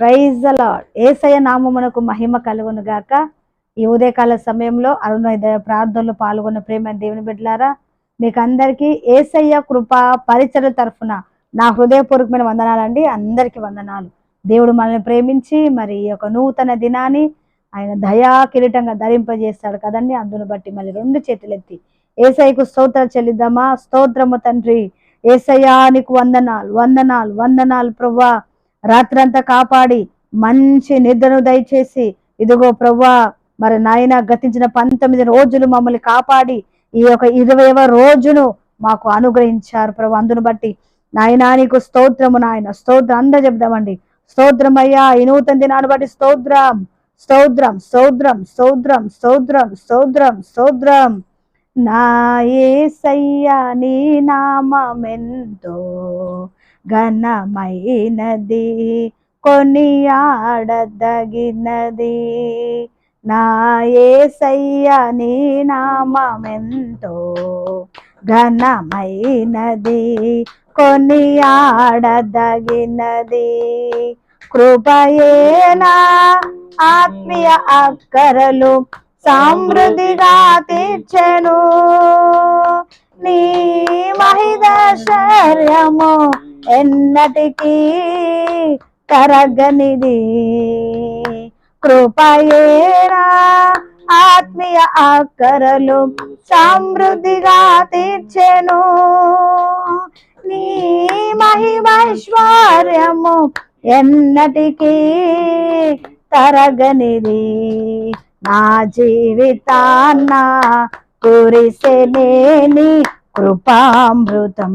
Praise అలాడ్ ఏసయ నామమునకు మహిమ కలుగును గాక. ఈ ఉదయకాల సమయంలో అరుణోదయ ప్రార్థనలు పాల్గొన్న ప్రేమ దేవుని బిడ్డలారా మీకు అందరికీ ఏసయ్య కృప పరిచయ తరఫున నా హృదయపూర్వకమైన వందనాలండి. అందరికీ వందనాలు. దేవుడు మనల్ని ప్రేమించి మరి ఈ యొక్క నూతన దినాన్ని ఆయన దయా కిరీటంగా ధరింపజేస్తాడు కదండి. అందును బట్టి మళ్ళీ రెండు చేతులెత్తి ఏసయ్యకు స్తోత్ర చెల్లిద్దామా? స్తోత్రము తండ్రి. ఏసయ్యా నీకు వందనాలు వందనాలు వందనాలు ప్రభా. రాత్రంతా కాపాడి మంచి నిద్రను దయచేసి ఇదిగో ప్రవ్వా మరి నాయన గతించిన పంతొమ్మిది రోజులు మమ్మల్ని కాపాడి ఈ యొక్క ఇరవైవ రోజును మాకు అనుగ్రహించారు ప్రభు అందును బట్టి నాయనా నీకు స్తోత్రము నాయన. స్తోత్రం అందరూ చెప్దామండి స్తోత్రం అయ్యా ఈ నూతన దినాన్ని బట్టి స్తోత్రం స్తోత్రం స్తోత్రం స్తోత్రం స్తోత్రం స్తోత్రం స్తోత్రం. నా యేసయ్యా నీ నామమెంతో ఘనమైనది కొనియాడదగినది. నా యేసయ్యా నీ నామమెంతో ఘనమైనది కొనియాడదగినది. కృపయేనా ఆత్మీయ అక్కరలు సమృద్ధిగా తీర్చెను. నీ మహిదశర్యము ఎన్నటికీ కరగనిది కృపయేరా ఆత్మీయ ఆకరలు సమృద్ధిగా తీర్చెను. నీ మహిమైశ్వర్యము ఎన్నటికీ తరగనిది. నా జీవితాన్న కురిసెనేని కృపామృతం.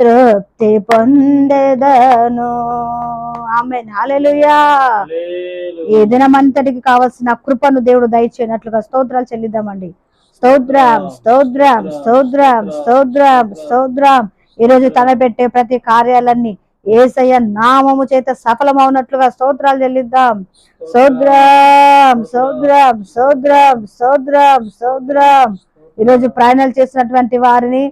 తృప్తి పొందెదను. ఆమె హాలెలుయా ఈ దినమంతటికి కావలసిన కృపను దేవుడు దయచేయనట్లుగా స్తోత్రాలు చెల్లిద్దామండి. స్తోత్రం స్తోత్రం స్తోత్రం స్తోత్రం స్తోత్రం. ఈరోజు తలపెట్టే ప్రతి కార్యాలన్నీ ఏసయ్య నామము చేత సఫలమవునట్లుగా స్తోత్రాలు చెల్లిద్దాం. సోద్రం సోద్రం సోద్రం సోద్రం సోద్రం ఈరోజు ప్రయాణాలు చేసినటువంటి వారిని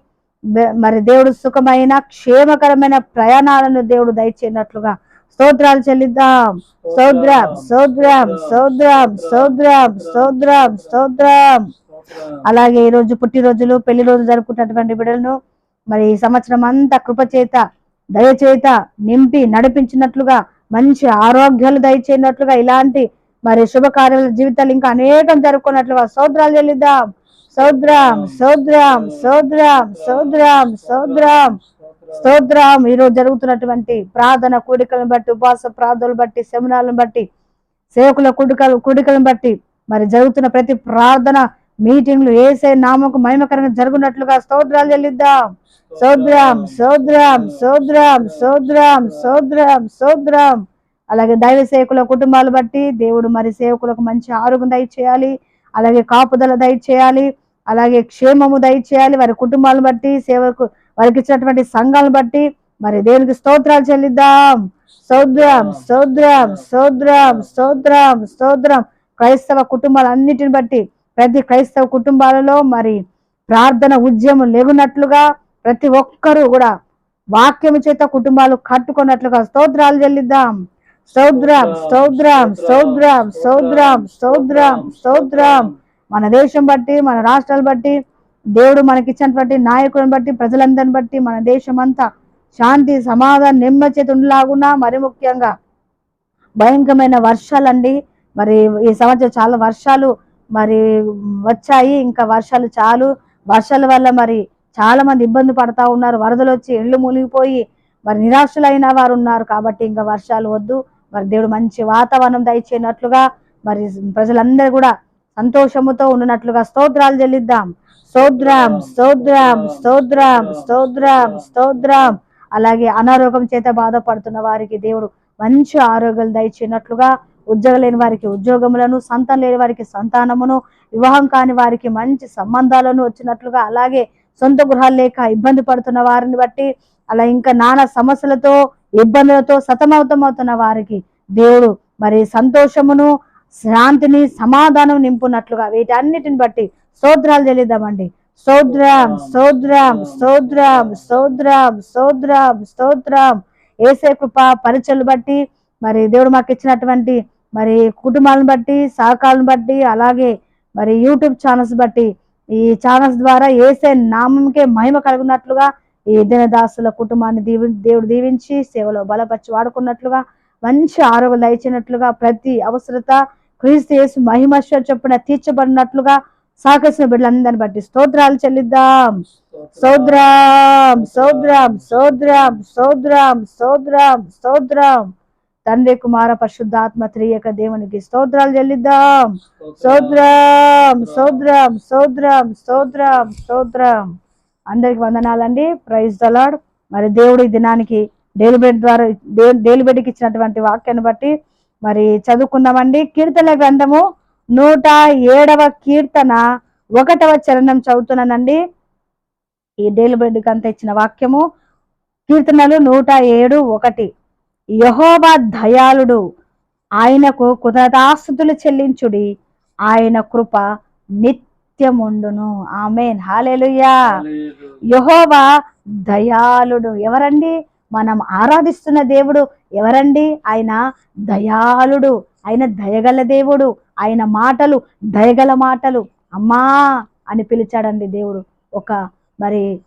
మరి దేవుడు సుఖమైన క్షేమకరమైన ప్రయాణాలను దేవుడు దయచేయనట్లుగా స్తోత్రాలు చెల్లిద్దాం. సోద్రం సోద్రం సోద్రం సోద్రం సోద్రం స్తోత్రం. అలాగే ఈ రోజు పుట్టినరోజులు పెళ్ళి రోజు జరుపుకున్నటువంటి బిడ్డలను మరి ఈ సంవత్సరం అంతా కృపచేత దయచేత నింపి నడిపించినట్లుగా మంచి ఆరోగ్యాలు దయచేయనట్లుగా ఇలాంటి మరి శుభకార్యాల జీవితాలు ఇంకా అనేకం జరుపుకున్నట్లుగా సోద్రాలు చెల్లిద్దాం. సోద్రాం సోద్రాం సోద్రాం సోద్రాం సోద్రాం స్తోత్రం ఈరోజు జరుగుతున్నటువంటి ప్రార్థన కూడికలను బట్టి ఉపవాస ప్రార్థనలు బట్టి సెమినార్లను బట్టి సేవకుల కూడికలు కూడికలను బట్టి మరి జరుగుతున్న ప్రతి ప్రార్థన మీటింగ్లు ఏసే నామకు మహిమకరంగా జరుగునట్లుగా స్తోత్రాలు చెల్లిద్దాం. సోద్రాం సోద్రాం సోద్రాం సోద్రాం సోద్రాం సోద్రాం అలాగే దైవ సేవకుల కుటుంబాలు బట్టి దేవుడు మరి సేవకులకు మంచి ఆరోగ్యం దయచేయాలి. అలాగే కాపుదల దయచేయాలి అలాగే క్షేమము దయచేయాలి వారి కుటుంబాలను బట్టి సేవకు వారికి ఇచ్చినటువంటి సంఘాలను బట్టి. మరి దేవునికి స్తోత్రాలు చెల్లిద్దాం. సోద్రం సోద్రం. సోద్రం సోద్రం సోద్రం క్రైస్తవ కుటుంబాలన్నిటిని బట్టి ప్రతి క్రైస్తవ కుటుంబాలలో మరి ప్రార్థన ఉద్యమం లేగునట్లుగా ప్రతి ఒక్కరూ కూడా వాక్యము చేత కుటుంబాలు కట్టుకున్నట్లుగా స్తోత్రాలు చెల్లిద్దాం. స్తోత్రం స్తోత్రం స్తోత్రం స్తోత్రం స్తోత్రం స్తోత్రం మన దేశం బట్టి మన రాష్ట్రాలు బట్టి దేవుడు మనకిచ్చినటువంటి నాయకులను బట్టి ప్రజలందరిని బట్టి మన దేశం అంతా శాంతి సమాధానం నెమ్మది చేతి ఉండలాగున్నా మరి ముఖ్యంగా భయంకరమైన వర్షాలండి. మరి ఈ సంవత్సరం చాలా వర్షాలు మరి వచ్చాయి ఇంకా వర్షాలు చాలు. వర్షాల వల్ల మరి చాలా మంది ఇబ్బంది పడతా ఉన్నారు. వరదలు వచ్చి ఇళ్ళు మునిగిపోయి మరి నిరాశలైన వారు ఉన్నారు కాబట్టి ఇంకా వర్షాలు వద్దు. మరి దేవుడు మంచి వాతావరణం దయచేయనట్లుగా మరి ప్రజలందరూ కూడా సంతోషముతో ఉన్నట్లుగా స్తోత్రాలు చెల్లిద్దాం. స్తోత్రం స్తోత్రం స్తోత్రం స్తోత్రం స్తోత్రం. అలాగే అనారోగ్యం చేత బాధపడుతున్న వారికి దేవుడు మంచి ఆరోగ్యాలు దయచేయనట్లుగా ఉద్యోగం లేని వారికి ఉద్యోగములను సంతానం లేని వారికి సంతానమును వివాహం కాని వారికి మంచి సంబంధాలను వచ్చినట్లుగా అలాగే సొంత గృహాలు లేక ఇబ్బంది పడుతున్న వారిని బట్టి అలా ఇంకా నానా సమస్యలతో ఇబ్బందులతో సతమతమవుతున్న వారికి దేవుడు మరి సంతోషమును శాంతిని సమాధానం నింపునట్లుగా వీటన్నిటిని బట్టి సోద్రాలు చెల్లిద్దామండి. సోద్రాం సోద్రాం సోద్రాం సోద్రాం సోద్రాం స్తోత్రం. ఏసే కృప పరిచయలు బట్టి మరి దేవుడు మాకు ఇచ్చినటువంటి మరి కుటుంబాలను బట్టి సహకారాలను బట్టి అలాగే మరి యూట్యూబ్ ఛానల్స్ బట్టి ఈ ఛానల్స్ ద్వారా ఏసే నామంకే మహిమ కలుగునట్లుగా ఈ దినదాసుల కుటుంబాన్ని దీవి దేవుడు దీవించి సేవలో బలపరిచి వాడుకున్నట్లుగా మంచి ఆరోగ్యం దయచినట్లుగా ప్రతి అవసరత క్రీస్తు యేసు మహిమశ్వర చొప్పున తీర్చబడినట్లుగా సహకరించిన బిడ్డలందరిని బట్టి స్తోత్రాలు చెల్లిద్దాం. సోద్రాం సోద్రాం సోద్రాం సోద్రాం సోద్రాం సోద్రాం తండ్రి కుమార పరిశుద్ధాత్మ త్రియక దేవునికి స్తోత్రాలు చెల్లిద్దాం. సోద్రాం సోద్రాం సోద్రాం సోద్రాం సోద్రాం అందరికి వందనాలండి. ప్రైజ్ దలాడ్ మరి దేవుడు ఈ దినానికి డేలిబెడ్ ద్వారా డేలిబెడ్కి ఇచ్చినటువంటి వాక్యాన్ని బట్టి మరి చదువుకుందామండి. కీర్తన గ్రంథము నూట ఏడవ కీర్తన ఒకటవ చరణం చదువుతున్నానండి. ఈ డేలిబెడ్కి అంత ఇచ్చిన వాక్యము కీర్తనలు నూట ఏడు ఒకటి. యహోబా దయాళుడు ఆయనకు కృతదాస్తుతులు చెల్లించుడి. ఆయన కృప నిత్య నిత్యముండును ఆమెన్. హాలేలుయా. యహోవా దయాళుడు. ఎవరండి? మనం ఆరాధిస్తున్న దేవుడు ఎవరండి? ఆయన దయాళుడు. ఆయన దయగల దేవుడు. ఆయన మాటలు దయగల మాటలు. అమ్మా అని పిలిచాడండి దేవుడు. ఒక మరి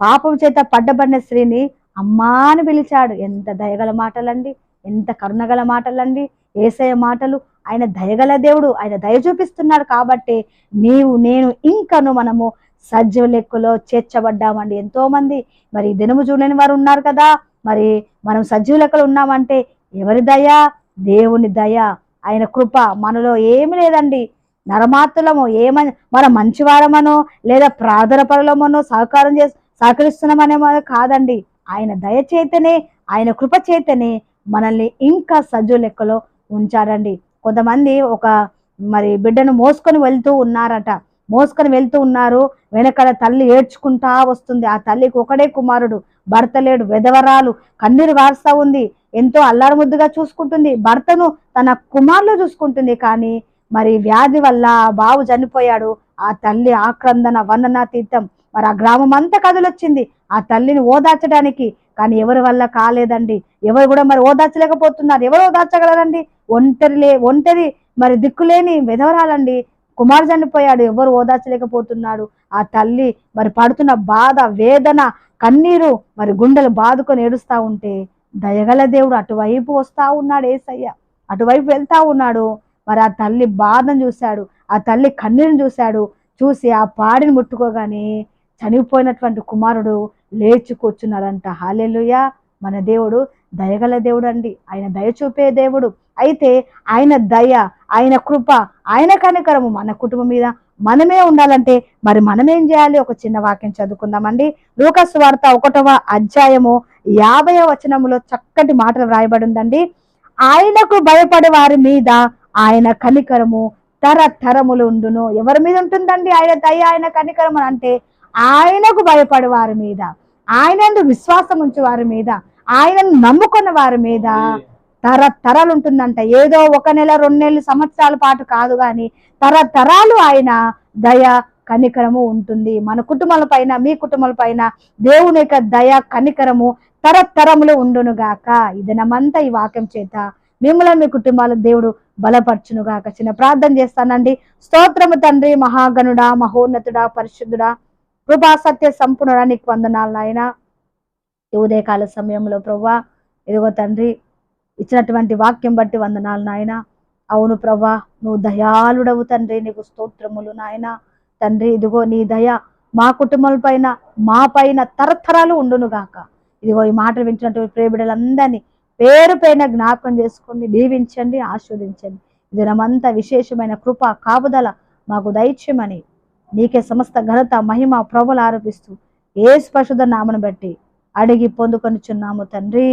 పాపం చేత పడ్డబడిన స్త్రీని అమ్మా అని పిలిచాడు. ఎంత దయగల మాటలండి. ఎంత కరుణగల మాటలండి. ఏసయ మాటలు ఆయన దయగల దేవుడు ఆయన దయ చూపిస్తున్నాడు కాబట్టి నీవు నేను ఇంకను మనము సజీవ లెక్కలో చేర్చబడ్డామండి. ఎంతోమంది మరి దినము చూడని వారు ఉన్నారు కదా. మరి మనం సజీవ లెక్కలు ఉన్నామంటే ఎవరి దయ? దేవుని దయ. ఆయన కృప మనలో ఏమి లేదండి. నరమాత్రులము ఏమని మన మంచివారమనో లేదా ప్రార్థన పరులమనో సహకారం చేసి సహకరిస్తున్నామనేమో కాదండి. ఆయన దయ చేతనే ఆయన కృప చేతనే మనల్ని ఇంకా సజ్జు లెక్కలో ఉంచాడండి. కొంతమంది ఒక మరి బిడ్డను మోసుకొని వెళ్తూ ఉన్నారట. మోసుకొని వెళ్తూ ఉన్నారు. వెనకాల తల్లి ఏడ్చుకుంటా వస్తుంది. ఆ తల్లికి ఒకడే కుమారుడు. భర్త లేడు. వెధవరాలు కన్నీరు వారుస్తా ఉంది. ఎంతో అల్లారు ముద్దుగా చూసుకుంటుంది. భర్తను తన కుమారులు చూసుకుంటుంది. కానీ మరి వ్యాధి వల్ల బావు చనిపోయాడు. ఆ తల్లి ఆక్రందన వర్ణనాతీతం. మరి ఆ గ్రామం అంతా కదులొచ్చింది. ఆ తల్లిని ఓదార్చడానికి. కానీ ఎవరి వల్ల కాలేదండి? ఎవరు కూడా మరి ఓదార్చలేకపోతున్నారు. ఎవరు ఓదార్చగలరండి? ఒంటరి లే ఒంటరి మరి దిక్కులేని విధవరాలండి. కుమారు చనిపోయాడు. ఎవరు ఓదార్చలేకపోతున్నాడు ఆ తల్లి మరి పడుతున్న బాధ వేదన కన్నీరు మరి గుండెలు బాదుకొని ఏడుస్తా ఉంటే దయగల దేవుడు అటువైపు వస్తా ఉన్నాడు ఏసయ్య. అటువైపు వెళ్తా ఉన్నాడు. మరి ఆ తల్లి బాధను చూశాడు. ఆ తల్లి కన్నీరుని చూశాడు. చూసి ఆ పాడిని ముట్టుకోగానే చనిపోయినటువంటి కుమారుడు లేచుకొచ్చున్నాడంట కూర్చున్నాడంట. మన దేవుడు దయగల దేవుడు అండి ఆయన దయ చూపే దేవుడు. అయితే ఆయన దయ ఆయన కృప ఆయన కనికరము మన కుటుంబం మీద మనమే ఉండాలంటే మరి మనమేం చేయాలి? ఒక చిన్న వాక్యం చదువుకుందామండి. లోకస్ వార్త ఒకటవ అధ్యాయము యాభై వచనములో చక్కటి మాటలు వ్రాయబడి ఉందండి ఆయనకు భయపడే వారి మీద ఆయన కనికరము తరతరములు ఉండును. ఎవరి మీద ఉంటుందండి ఆయన దయ ఆయన కనికరము అని అంటే ఆయనకు భయపడే వారి మీద ఆయన విశ్వాసం ఉంచే వారి మీద ఆయనను నమ్ముకున్న వారి మీద తరతరాలు ఉంటుందంట ఏదో ఒక నెల రెండు నెలలు సంవత్సరాల పాటు కాదు కానీ తరతరాలు ఆయన దయ కనికరము ఉంటుంది. మన కుటుంబాల పైన మీ కుటుంబాల పైన దేవుని యొక్క దయ కనికరము తరతరములు ఉండును గాక. ఈ ఈ వాక్యం చేత మిమ్మల్ని మీ కుటుంబాల దేవుడు బలపరచునుగాక. చిన్న ప్రార్థన చేస్తానండి. స్తోత్రము తండ్రి మహాగణుడా మహోన్నతుడా పరిశుద్ధుడా కృపా సత్య సంపూర్ణుడా నీకు వందనాలు నాయన. ఈ ఉదయకాల సమయంలో ప్రభా ఇదిగో తండ్రి ఇచ్చినటువంటి వాక్యం బట్టి వందనాలు నాయన. అవును ప్రభా నువ్వు దయాళుడవు తండ్రి నీకు స్తోత్రములు నాయన. తండ్రి ఇదిగో నీ దయ మా కుటుంబాల పైన మా పైన తరతరాలు ఉండునుగాక. ఇదిగో ఈ మాటలు వింటున్నటువంటి ప్రేమిడలందరినీ పేరు పైన జ్ఞాపకం చేసుకోండి దీవించండి ఆస్వాదించండి దినమంతా విశేషమైన కృప కాపుదల మాకు దైత్యమని నీకే సమస్త ఘనత మహిమ ప్రభులు ఆరోపిస్తూ ఏ స్పర్శుధ నామను బట్టి అడిగి పొందుకొనిచున్నాము తండ్రి.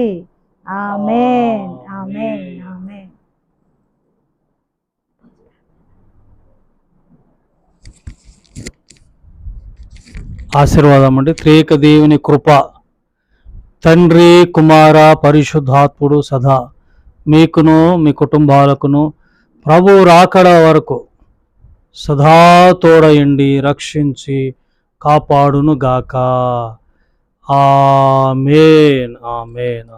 ఆశీర్వాదం అండి. త్రేక దేవుని కృప తండ్రి కుమార పరిశుద్ధాత్ముడు సదా మీకును మీ కుటుంబాలకును ప్రభు రాకడా వరకు సదా తోడయండి రక్షించి కాపాడును గాక ఆమెన్ ఆమెన్.